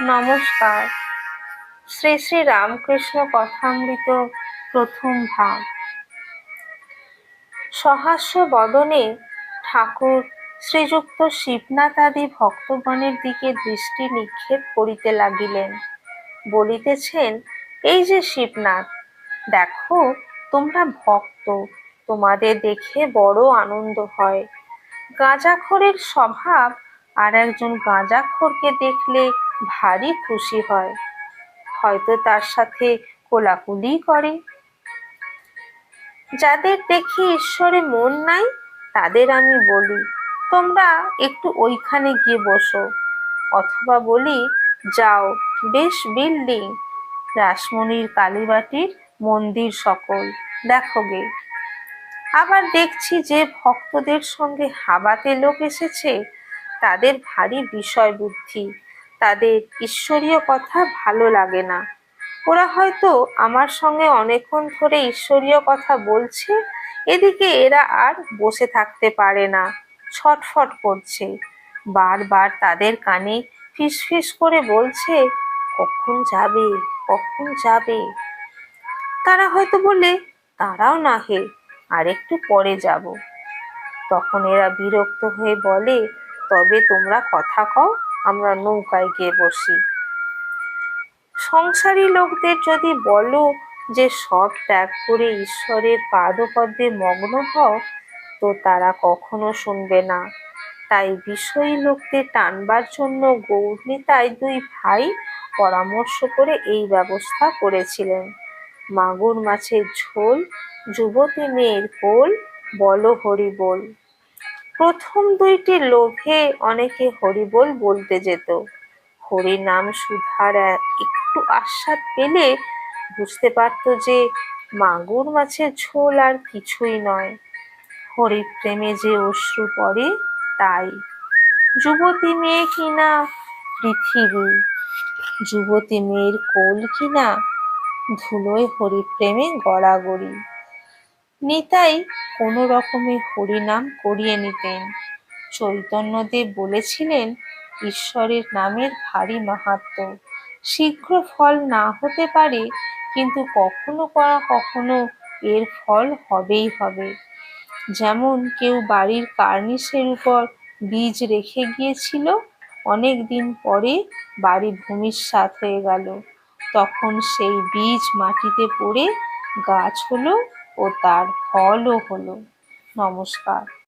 নমস্কার। শ্রী শ্রী রামকৃষ্ণ কথামৃত প্রথম ভাগ। সহাস্য বদনে ঠাকুর শ্রীযুক্ত শিবনাথ আদি ভক্তগণের দিকে দৃষ্টি নিক্ষেপ করিতে লাগিলেন। বলিতেছেন, এই যে শিবনাথ, দেখো তোমরা ভক্ত, তোমাদের দেখে বড় আনন্দ হয়। গাঁজাখোরের স্বভাব আর একজন গাঁজাখোরকে দেখলে ভারী খুশি হয়। হয়তো তার সাথে কোলাকুলি করে। যাদের দেখি ঈশ্বরে মন নাই, তাদের আমি বলি, তোমরা একটু ওইখানে গিয়ে বসো। অথবা বলি, যাও, বেশ বিল্ডিং। রাসমণির কালীবাটির মন্দির সকল। দেখো গে। আবার দেখছি যে ভক্তদের সঙ্গে হাবাতে লোক এসেছে। তাদের ভারী বিষয় বুদ্ধি। তাদের ঈশ্বরীয় কথা ভালো লাগে না। ওরা হয়তো আমার সঙ্গে অনেকক্ষণ ধরে ঈশ্বরীয় কথা বলছে, এদিকে এরা আর বসে থাকতে পারে না, ছটফট করছে। বারবার তাদের কানে ফিসফিস করে বলছে, কখন যাবে কখন যাবে? তারা হয়তো বলে তারাও না হে, আর একটু পরে যাব। তখন এরা বিরক্ত হয়ে বলে, তবে তোমরা কথা কও আমরা নৌকায় গিয়ে বসি। সংসারী লোকদের যদি বলো যে সব ত্যাগ করে ঈশ্বরের পাদপদ্মে মগ্ন হও, তো তারা কখনো শুনবে না। তাই বিষয়ী লোকদের টানবার জন্য গৌরনীতায় দুই ভাই পরামর্শ করে এই ব্যবস্থা করেছিলেন। মাগুর মাছের ঝোল, যুবতী মেয়ের কোল বল হরি বল। প্রথম দুইটি লোভে অনেকে হরিবোল বলতে যেত। হরি নাম সুধার একটু আস্বাদ পেলে বুঝতে পারত যে মাগুর মাছের ঝোল আর কিছুই নয়। হরিপ্রেমে যে অশ্রু পড়ে, তাই। যুবতী মেয়ে কিনা পৃথিবী, যুবতী মেয়ের কোল কিনা ধুলোয় হরিপ্রেমে গড়াগড়ি। নিতাই কোনো রকমে হরিনাম করিয়ে নিতেন। চৈতন্যদেব বলেছিলেন, ঈশ্বরের নামের ভারী মাহাত্ম। শীঘ্র ফল না হতে পারে, কিন্তু কখনো করা কখনো এর ফল হবেই হবে। যেমন কেউ বাড়ির কার্নিসের উপর বীজ রেখে গিয়েছিল, অনেক দিন পরে বাড়ি ভূমিসাৎ হয়ে গেল। তখন সেই বীজ মাটিতে পড়ে গাছ হলো ও তার ফলও হলো। নমস্কার।